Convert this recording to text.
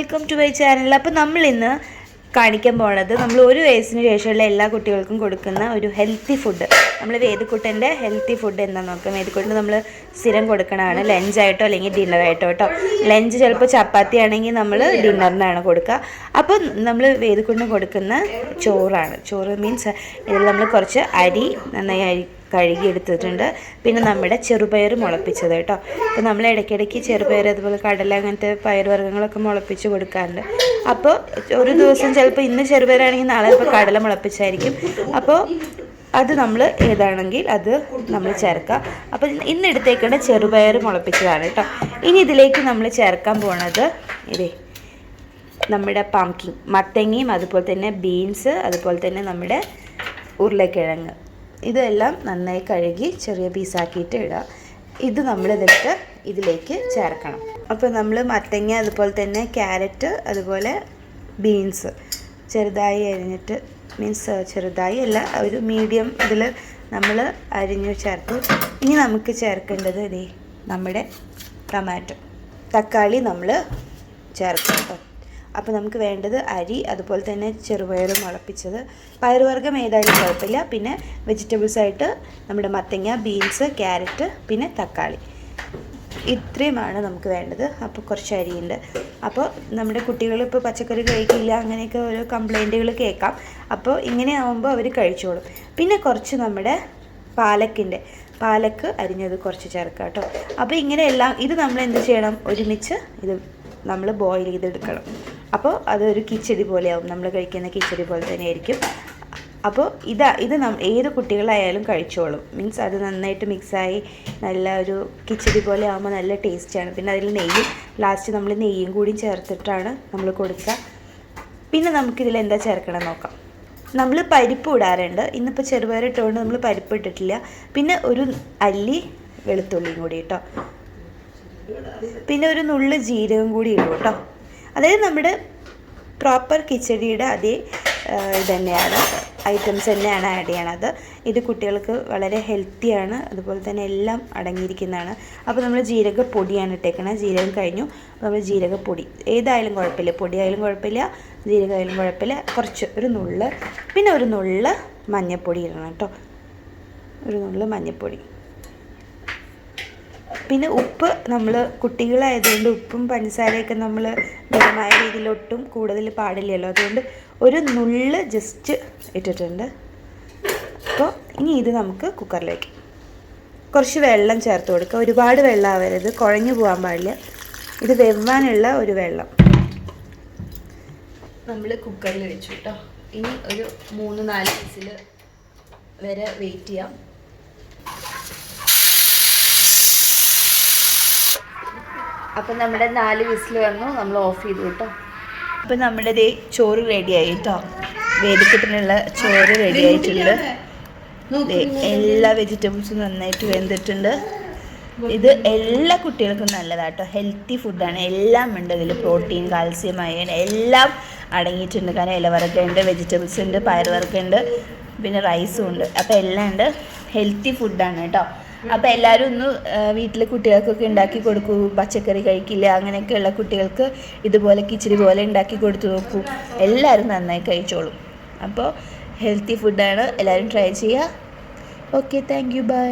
Welcome to my channel അപ്പോൾ നമ്മൾ ഇന്ന് കാണിക്കാൻ പോണത് നമ്മൾ ഒരു വയസ്സിന് ശേഷമുള്ള എല്ലാ കുട്ടികൾക്കും കൊടുക്കുന്ന ഒരു ഹെൽത്തി ഫുഡ് നമ്മൾ വേദക്കുട്ടന്റെ ഹെൽത്തി ഫുഡ് എന്താണെന്ന് നോക്കാം. വേദക്കുട്ടന് നമ്മൾ സ്ഥിരം കൊടുക്കണതാണ് ലഞ്ചായിട്ടോ അല്ലെങ്കിൽ ഡിന്നറായിട്ടോ കേട്ടോ ലഞ്ച് ചിലപ്പോൾ ചപ്പാത്തി ആണെങ്കിൽ നമ്മൾ ഡിന്നറിനാണ് കൊടുക്കുക. അപ്പോൾ നമ്മൾ വേദക്കുട്ടിന് കൊടുക്കുന്ന ചോറാണ്. ചോറ് മീൻസ് ഇതിൽ നമ്മൾ കുറച്ച് അരി നന്നായി അരി കഴുകി എടുത്തിട്ടുണ്ട് പിന്നെ നമ്മുടെ ചെറുപയർ മുളപ്പിച്ചത് കേട്ടോ. അപ്പോൾ നമ്മൾ ഇടയ്ക്കിടയ്ക്ക് ചെറുപയർ അതുപോലെ കടല അങ്ങനത്തെ പയറുവർഗങ്ങളൊക്കെ മുളപ്പിച്ച് കൊടുക്കാറുണ്ട്. അപ്പോൾ ഒരു ദിവസം ചിലപ്പോൾ ഇന്ന് ചെറുപയറാണെങ്കിൽ നാളെ ഇപ്പോൾ കടല മുളപ്പിച്ചായിരിക്കും. അപ്പോൾ അത് നമ്മൾ ഏതാണെങ്കിൽ അത് നമ്മൾ ചേർക്കുക. അപ്പോൾ ഇന്ന് എടുത്തേക്കേണ്ട ചെറുപയർ മുളപ്പിച്ചതാണ് കേട്ടോ. ഇനി ഇതിലേക്ക് നമ്മൾ ചേർക്കാൻ പോണത് ഇതേ നമ്മുടെ പംകിങ് മത്തങ്ങയും അതുപോലെ തന്നെ ബീൻസ് അതുപോലെ തന്നെ നമ്മുടെ ഉരുളക്കിഴങ്ങ്. ഇതെല്ലാം നന്നായി കഴുകി ചെറിയ പീസാക്കിയിട്ട് ഇടുക ഇത് നമ്മൾ ഇതിട്ട് ഇതിലേക്ക് ചേർക്കണം. അപ്പോൾ നമ്മൾ മത്തങ്ങ അതുപോലെ തന്നെ ക്യാരറ്റ് അതുപോലെ ബീൻസ് ചെറുതായി അരിഞ്ഞിട്ട് മീൻസ് ചെറുതായി അല്ല ഒരു മീഡിയം ഇതിൽ നമ്മൾ അരിഞ്ഞു ചേർത്തു. ഇനി നമുക്ക് ചേർക്കേണ്ടത് ഇതേ നമ്മുടെ ടൊമാറ്റോ. തക്കാളി നമ്മൾ ചേർക്കാം അപ്പോൾ നമുക്ക് വേണ്ടത് അരി അതുപോലെ തന്നെ ചെറുപയർ മുളപ്പിച്ചത്. പയറുവർഗം ഏതായാലും കുഴപ്പമില്ല. പിന്നെ വെജിറ്റബിൾസായിട്ട് നമ്മുടെ മത്തങ്ങ ബീൻസ് ക്യാരറ്റ് പിന്നെ തക്കാളി. ഇത്രയുമാണ് നമുക്ക് വേണ്ടത്. അപ്പോൾ കുറച്ച് അരിയുണ്ട്. അപ്പോൾ നമ്മുടെ കുട്ടികൾ ഇപ്പോൾ പച്ചക്കറി കഴിക്കില്ല അങ്ങനെയൊക്കെ ഓരോ കംപ്ലൈന്റുകൾ കേൾക്കാം. അപ്പോൾ ഇങ്ങനെ ആകുമ്പോൾ അവർ കഴിച്ചോളും. പിന്നെ കുറച്ച് നമ്മുടെ പാലക്കിന്റെ. പാലക്ക് അരിഞ്ഞത് കുറച്ച് ചേർക്കാം കേട്ടോ. അപ്പോൾ ഇങ്ങനെ എല്ലാം ഇത് നമ്മൾ എന്ത് ചെയ്യണം? ഒരുമിച്ച് ഇത് നമ്മൾ ബോയിൽ ചെയ്തെടുക്കണം. അപ്പോൾ അതൊരു കിച്ചടി പോലെയാവും. നമ്മൾ കഴിക്കുന്ന കിച്ചടി പോലെ തന്നെ ആയിരിക്കും. അപ്പോൾ ഇതാ ഇത് നം ഏത് കുട്ടികളായാലും കഴിച്ചോളും. മീൻസ് അത് നന്നായിട്ട് മിക്സായി നല്ല ഒരു കിച്ചടി പോലെ ആകുമ്പോൾ നല്ല ടേസ്റ്റാണ്. പിന്നെ അതിൽ നെയ്യ് ലാസ്റ്റ് നമ്മൾ നെയ്യും കൂടി ചേർത്തിട്ടാണ് നമ്മൾ കൊടുക്കുക. പിന്നെ നമുക്കിതിൽ എന്താ ചേർക്കണം നോക്കാം. നമ്മൾ പരിപ്പ് ഇടാറുണ്ട്. ഇന്നിപ്പോൾ ചെറുപയർ ഇട്ടുകൊണ്ട് നമ്മൾ പരിപ്പ് ഇട്ടിട്ടില്ല. പിന്നെ ഒരു അല്ലി വെളുത്തുള്ളിയും കൂടി കേട്ടോ പിന്നെ ഒരു നുള്ള് ജീരകം കൂടി ഇടും കേട്ടോ. അതായത് നമ്മുടെ പ്രോപ്പർ കിച്ചടിയുടെ അതേ ഇത് തന്നെയാണ് ഐറ്റംസ് തന്നെയാണ് ആഡ് ചെയ്യണത്. ഇത് കുട്ടികൾക്ക് വളരെ ഹെൽത്തിയാണ് അതുപോലെ തന്നെ എല്ലാം അടങ്ങിയിരിക്കുന്നതാണ്. അപ്പോൾ നമ്മൾ ജീരകപ്പൊടിയാണ് ഇട്ടേക്കണത് ജീരകം കഴിഞ്ഞു. നമ്മൾ ജീരകപ്പൊടി. ഏതായാലും കുഴപ്പമില്ല. പൊടിയായാലും കുഴപ്പമില്ല. ജീരകമായാലും കുഴപ്പമില്ല. കുറച്ച് ഒരു നുള്ള് പിന്നെ ഒരു നുള്ള് മഞ്ഞൾപ്പൊടി ഇടണം കേട്ടോ. ഒരു നുള്ള് മഞ്ഞൾപ്പൊടി പിന്നെ ഉപ്പ് നമ്മൾ കുട്ടികളായതുകൊണ്ട് ഉപ്പും പഞ്ചസാരയൊക്കെ നമ്മൾ മിതമായ രീതിയിലൊട്ടും കൂടുതൽ പാടില്ലല്ലോ. അതുകൊണ്ട് ഒരു നുള്ള് ജസ്റ്റ് ഇട്ടിട്ടുണ്ട്. അപ്പോൾ ഇനി ഇത് നമുക്ക് കുക്കറിലേക്ക് കുറച്ച് വെള്ളം ചേർത്ത് കൊടുക്കുക ഒരുപാട് വെള്ളം ആവരുത്. കുഴഞ്ഞു പോകാൻ പാടില്ല. ഇത് വെവ്വാനുള്ള ഒരു വെള്ളം. നമ്മൾ കുക്കറിൽ വെച്ചു കേട്ടോ. ഇനി ഒരു മൂന്ന് നാല് വിസിൽ വരെ വെയിറ്റ് ചെയ്യാം. അപ്പം നമ്മുടെ നാല് വിസിൽ വന്നു നമ്മൾ ഓഫ് ചെയ്തു കേട്ടോ. അപ്പം നമ്മുടെ ദേ ചോറ് റെഡിയായി കേട്ടോ. വേദിക്കത്തിനുള്ള ചോറ് റെഡി ആയിട്ടുണ്ട്. എല്ലാ വെജിറ്റബിൾസും നന്നായിട്ട് വെന്തിട്ടുണ്ട്. ഇത് എല്ലാ കുട്ടികൾക്കും നല്ലതാട്ടോ. ഹെൽത്തി ഫുഡാണ് എല്ലാം ഉണ്ട് ഇതിൽ പ്രോട്ടീൻ കാൽസ്യം അയൺ എല്ലാം അടങ്ങിയിട്ടുണ്ട്. കാരണം ഇലവർഗം ഉണ്ട് വെജിറ്റബിൾസ് ഉണ്ട് പയർ ഉണ്ട് പിന്നെ റൈസും ഉണ്ട്. അപ്പോൾ എല്ലാം ഉണ്ട്. ഹെൽത്തി ഫുഡാണ് കേട്ടോ. അപ്പോൾ എല്ലാരും ഒന്ന് വീട്ടിലെ കുട്ടികൾക്കൊക്കെ ഉണ്ടാക്കി കൊടുക്കൂ. പച്ചക്കറി കഴിക്കില്ല അങ്ങനെയൊക്കെയുള്ള കുട്ടികൾക്ക് ഇതുപോലെ കിച്ചടി പോലെ ഉണ്ടാക്കി കൊടുത്തു നോക്കൂ. എല്ലാവരും നന്നായി കഴിച്ചോളും. അപ്പോൾ ഹെൽത്തി ഫുഡാണ് എല്ലാവരും ട്രൈ ചെയ്യുക. Okay thank you by